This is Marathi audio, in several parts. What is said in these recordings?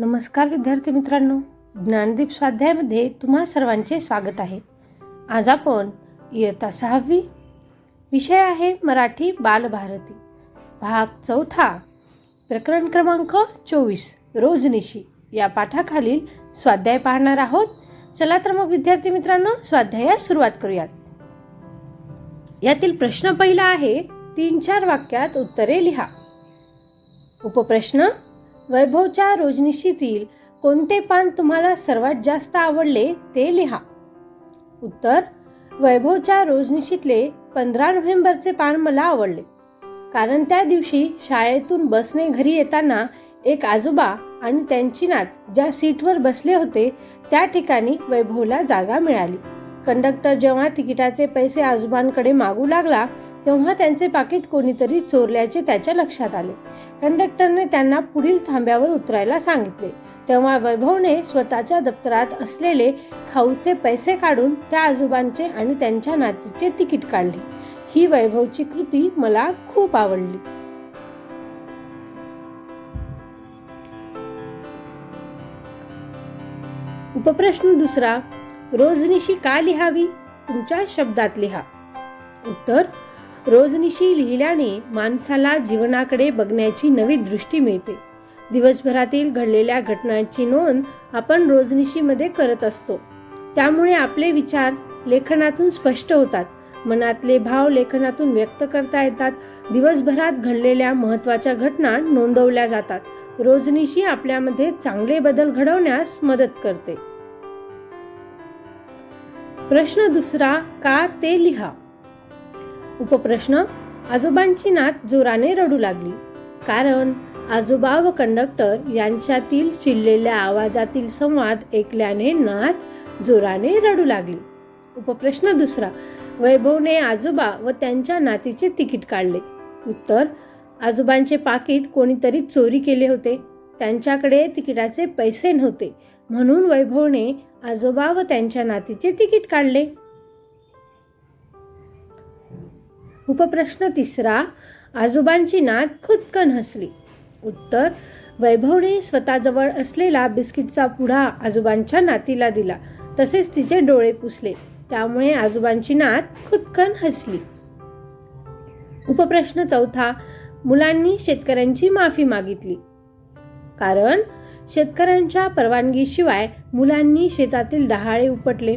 नमस्कार विद्यार्थी मित्रांनो ज्ञानदीप स्वाध्यायामध्ये तुम्हा सर्वांचे स्वागत आहे. आज आपण इयत्ता सहावी विषय आहे मराठी बालभारती. भाग चौथा प्रकरण क्रमांक चोवीस रोजनिशी या पाठाखालील स्वाध्याय पाहणार आहोत. चला तर मग विद्यार्थी मित्रांनो स्वाध्यायास सुरुवात करूयात. यातील प्रश्न पहिला आहे तीन चार वाक्यात उत्तरे लिहा. उपप्रश्न वैभवच्या रोजनिशीतील कोणते पान तुम्हाला सर्वात जास्त आवडले ते लिहा. उत्तर वैभवच्या रोजनिशीतले पंधरा नोव्हेंबरचे पान मला आवडले. कारण त्या दिवशी शाळेतून बसने घरी येताना एक आजोबा आणि त्यांची नात ज्या सीटवर बसले होते त्या ठिकाणी वैभवला जागा मिळाली. कंडक्टर जेव्हा तिकिटाचे पैसे आजोबांकडे मागू लागला तेव्हा त्यांचे पाकिट कोणीतरी चोरल्याचे त्याच्या लक्षात आले. कंडक्टरने त्यांना पुढील थांब्यावर उतरायला सांगितले. तेव्हा वैभवने स्वतःच्या दप्तरात असलेले खाऊचे पैसे काढून त्या आजोबांचे आणि त्यांच्या नातीचे तिकीट काढले. ही वैभवची कृती मला खूप आवडली. उपप्रश्न दुसरा रोजनिशी का लिहावी? तुमच्या शब्दात लिहा. उत्तर रोजनिशी लिहिल्याने माणसाला जीवनाकडे बघण्याची नवी दृष्टी मिळते. दिवसभरातील घडलेल्या घटनांची नोंद आपण रोजनिशीमध्ये करत असतो. त्यामुळे आपले विचार लेखनातून स्पष्ट होतात. मनातले भाव लेखनातून व्यक्त करता येतात. दिवसभरात घडलेल्या महत्त्वाच्या घटना नोंदवल्या जातात. रोजनिशी आपल्यामध्ये चांगले बदल घडवण्यास मदत करते. प्रश्न दुसरा का ते लिहा? उपप्रश्न आजोबांची नात जोराने रडू लागली. कारण आजोबा व कंडक्टर यांच्यातील चिडलेल्या आवाजातील संवाद ऐकल्याने नात जोराने रडू लागली. उपप्रश्न दुसरा वैभवने आजोबा व त्यांच्या नातीचे तिकीट काढले. उत्तर आजोबांचे पाकिट कोणीतरी चोरी केले होते. त्यांच्याकडे तिकिटाचे पैसे नव्हते. म्हणून वैभवने आजोबा व त्यांच्या नातीचे तिकीट काढले. उपप्रश्न तिसरा आजोबांची नात खुदकन हसली. उत्तर वैभवने स्वतःजवळ असलेला बिस्किटचा पुडा आजोबांच्या नातीला दिला. तसेच तिचे डोळे पुसले. त्यामुळे आजोबांची नात खुदकन हसली. उपप्रश्न चौथा मुलांनी शेतकऱ्यांची माफी मागितली. कारण शेतकऱ्यांच्या परवानगीशिवाय मुलांनी शेतातील डहाळे उपटले.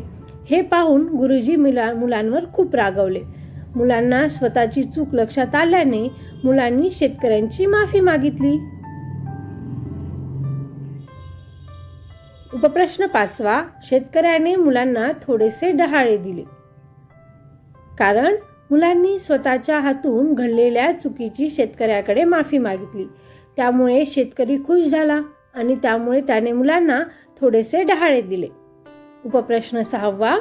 हे पाहून गुरुजी मुला मुलांवर खूप रागवले. मुलांना स्वतःची चूक लक्षात आल्याने मुलांनी शेतकऱ्यांची माफी मागितली. उपप्रश्न पाचवा शेतकऱ्याने मुलांना थोडेसे डहाळे दिले. कारण मुलांनी स्वतःच्या हातून घडलेल्या चुकीची शेतकऱ्याकडे माफी मागितली. त्यामुळे शेतकरी खुश झाला आणि त्यामुळे त्याने मुलांना थोडेसे डहाळे दिले. उपप्रश्न सहावा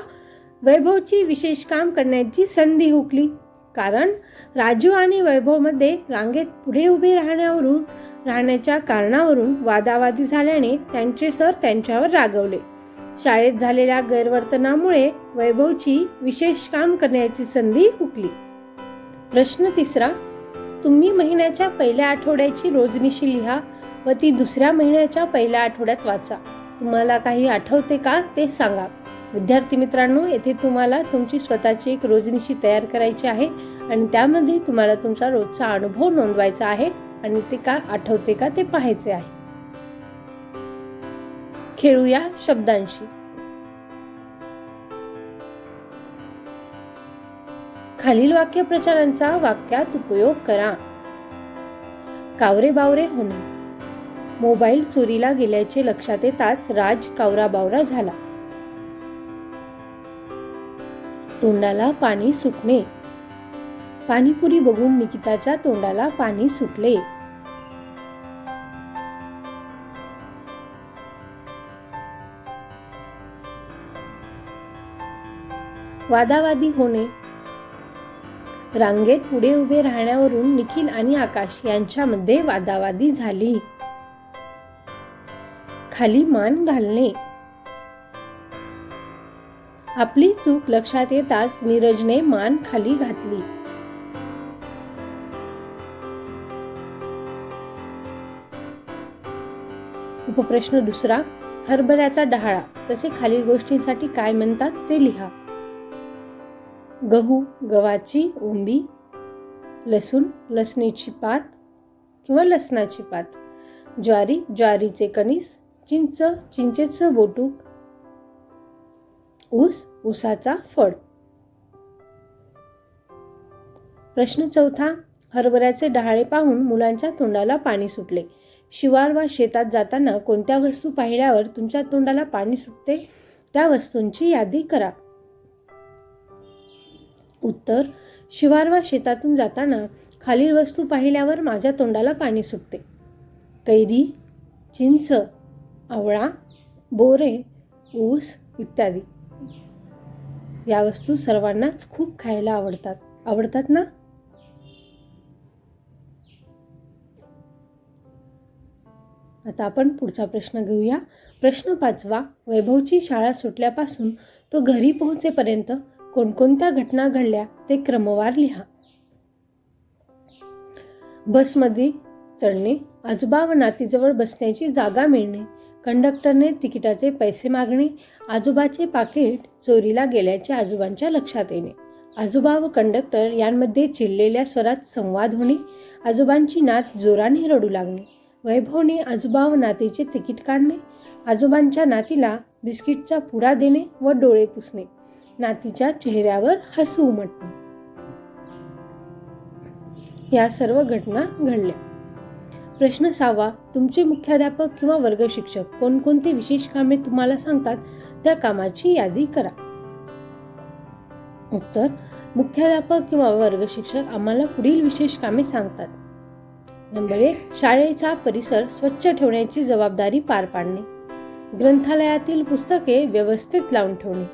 वैभवची विशेष काम करण्याची संधी हुकली. कारण राजू आणि वैभवमध्ये रांगेत पुढे उभे राहण्यावरून राहण्याच्या कारणावरून वादावादी झाल्याने त्यांचे सर त्यांच्यावर रागवले. शाळेत झालेल्या गैरवर्तनामुळे वैभवची विशेष काम करण्याची संधी हुकली. प्रश्न तिसरा तुम्ही महिन्याच्या पहिल्या आठवड्याची रोजनिशी लिहा व ती दुसऱ्या महिन्याच्या पहिल्या आठवड्यात वाचा. तुम्हाला काही आठवते का ते सांगा. विद्यार्थी मित्रांनो येथे तुम्हाला तुमची स्वतःची एक रोजनिशी तयार करायची आहे आणि त्यामध्ये तुम्हाला तुमचा रोजचा अनुभव नोंदवायचा आहे आणि ते का आठवते का ते पाहायचे आहे. खेळूया शब्दांशी. खालील वाक्यप्रचारांचा वाक्यात उपयोग करा. कावरे बावरे होणे. मोबाईल चोरीला गेल्याचे लक्षात येताच राज कावराबावरा झाला. तोंडाला पाणी सुटणे. पाणीपुरी बघून निकिताच्या तोंडाला पाणी सुटले. वादावादी होणे. रांगेत पुढे उभे राहण्यावरून निखिल आणि आकाश यांच्यामध्ये वादावादी झाली. खाली मान घालणे. आपली चूक लक्षात येताच नीरजने मान खाली घातली. उपप्रश्न दुसरा हरभऱ्याचा डहाळा. तसे खालील गोष्टींसाठी काय म्हणतात ते लिहा. गहू गव्हाची ओंबी लसूण लसणीची पात किंवा लसणाची पात. ज्वारी ज्वारीचे कणीस चिंच चिंचेचं बोटूक ऊस ऊसाचा फळ. प्रश्न चौथा हरभऱ्याचे डहाळे पाहून मुलांच्या तोंडाला पाणी सुटले. शिवार वा शेतात जाताना कोणत्या वस्तू पाहिल्यावर तुमच्या तोंडाला पाणी सुटते? त्या वस्तूंची यादी करा. उत्तर शिवार वा शेतातून जाताना खालील वस्तू पाहिल्यावर माझ्या तोंडाला पाणी सुटते. कैरी चिंच आवळा बोरे ऊस इत्यादी. या वस्तू सर्वांनाच खूप खायला आवडतात. आवडतात ना? आता आपण पुढचा प्रश्न घेऊया. प्रश्न पाचवा वैभवची शाळा सुटल्यापासून तो घरी पोहोचेपर्यंत कोणकोणत्या घटना घडल्या ते क्रमवार लिहा. बसमध्ये चढणे आजोबा व नातीजवळ बसण्याची जागा मिळणे कंडक्टरने तिकिटाचे पैसे मागणे आजोबाचे पाकिट चोरीला गेल्याचे आजोबांच्या लक्षात येणे. आजोबा व कंडक्टर यांमध्ये चिडलेल्या स्वरात संवाद होणे आजोबांची नात जोराने रडू लागणे वैभवने आजोबा व नातीचे तिकीट काढणे आजोबांच्या नातीला बिस्किटचा पुडा देणे व डोळे पुसणे नातीच्या चेहऱ्यावर हसू उमटणे. या सर्व घटना घडल्या. प्रश्न सहावा तुमचे मुख्याध्यापक किंवा वर्ग शिक्षक कोणकोणती विशेष कामे तुम्हाला सांगतात त्या कामाची यादी करा. उत्तर मुख्याध्यापक किंवा वर्ग शिक्षक आम्हाला पुढील विशेष कामे सांगतात. नंबर एक शाळेचा परिसर स्वच्छ ठेवण्याची जबाबदारी पार पाडणे. ग्रंथालयातील पुस्तके व्यवस्थित लावून ठेवणे.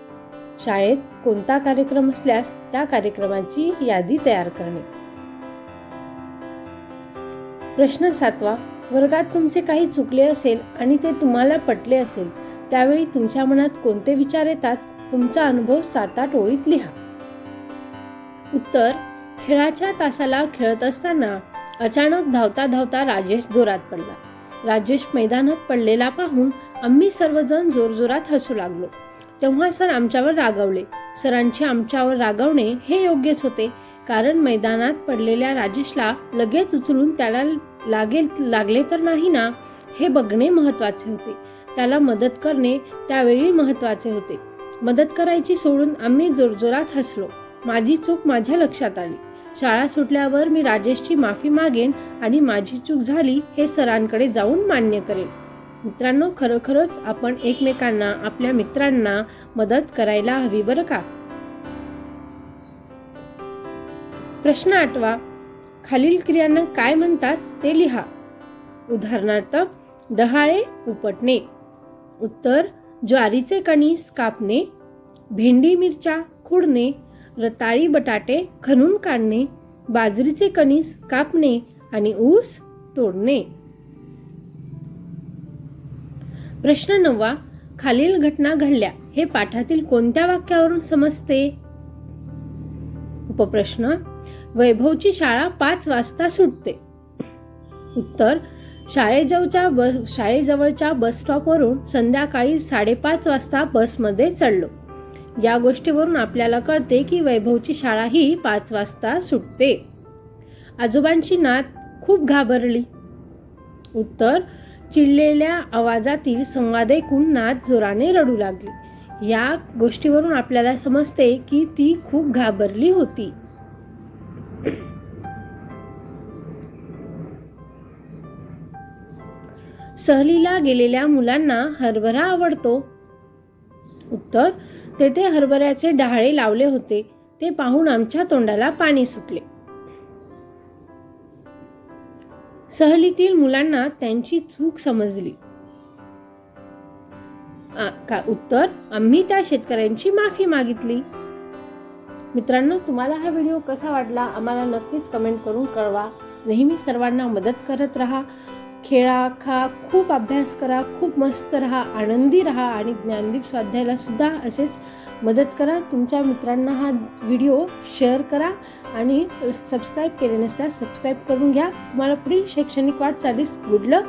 शाळेत कोणता कार्यक्रम असल्यास त्या कार्यक्रमाची यादी तयार करणे. प्रश्न सातवा वर्गात तुमचे काही चुकले असेल आणि ते तुम्हाला पटले असेल त्यावेळी तुमच्या मनात कोणते विचार येतात? तुमचा अनुभव सात आठ ओळीत लिहा. उत्तर खेळाच्या तासाला खेळत असताना अचानक धावता धावता राजेश जोरात पडला. राजेश मैदानात पडलेला पाहून आम्ही सर्वजण जोरजोरात हसू लागलो. तेव्हा सर आमच्यावर रागवले. सरांचे आमच्यावर रागवणे हे योग्यच होते. कारण मैदानात पडलेल्या राजेशला लगेच उचलून त्याला लागेल लागले तर नाही ना? हे बघणे महत्त्वाचे होते. त्याला मदत करणे त्यावेळी महत्त्वाचे होते. मदत करायची सोडून आम्ही जोरजोरात हसलो. माझी चूक माझ्या लक्षात आली. शाळा सुटल्यावर मी राजेशची माफी मागेन आणि माझी चूक झाली हे सरांकडे जाऊन मान्य करेन. मित्रांनो खरोखरच आपण एकमेकांना आपल्या मित्रांना मदत करायला हवी बरं का? प्रश्न आठवा. खालील क्रियांना काय म्हणतात ते लिहा. उदाहरणार्थ डहाळे उपटणे. उत्तर ज्वारीचे कणीस कापणे भेंडी मिरच्या खुडणे. रताळी बटाटे खणून काढणे. बाजरीचे कणीस कापणे आणि ऊस तोडणे. प्रश्न नववा खालील घटना घडल्या. हे पाठातील कोणत्या वाक्यावरून समजते? उपप्रश्न वैभवची शाळा पाच वाजता सुटते. उत्तर शाळेजवळच्या बस शाळेजवळच्या बस स्टॉपवरून संध्याकाळी साडेपाच वाजता बसमध्ये चढलो. या गोष्टीवरून आपल्याला कळते की वैभवची शाळा ही पाच वाजता सुटते. आजोबांची नात खूप घाबरली. उत्तर चिडलेल्या आवाजातील संवाद ऐकून नात जोराने रडू लागली. या गोष्टीवरून आपल्याला समजते की ती खूप घाबरली होती. सहलीला गेलेल्या मुलांना हरभरा आवडतो. उत्तर तेथे हरभऱ्याचे डहाळे लावले होते. ते पाहून आमच्या तोंडाला पाणी सुटले. सहलीतील मुलांना त्यांची चूक समजली. का उत्तर आम्ही त्या शेतकऱ्यांची माफी मागितली. मित्रांनो तुम्हाला हा व्हिडिओ कसा वाटला? आम्हाला नक्कीच कमेंट करून कळवा. नेहमी सर्वांना मदत करत राहा. खेळा खा खूप अभ्यास करा खूप मस्त राहा आनंदी राहा आणि ज्ञानदीप स्वाध्यायाला सुद्धा असेच मदत करा. तुमच्या मित्रांना हा व्हिडिओ शेअर करा आणि सबस्क्राईब केले नसल्यास सबस्क्राईब करून घ्या. तुम्हाला पुढील शैक्षणिक वाटचालीस गुड लक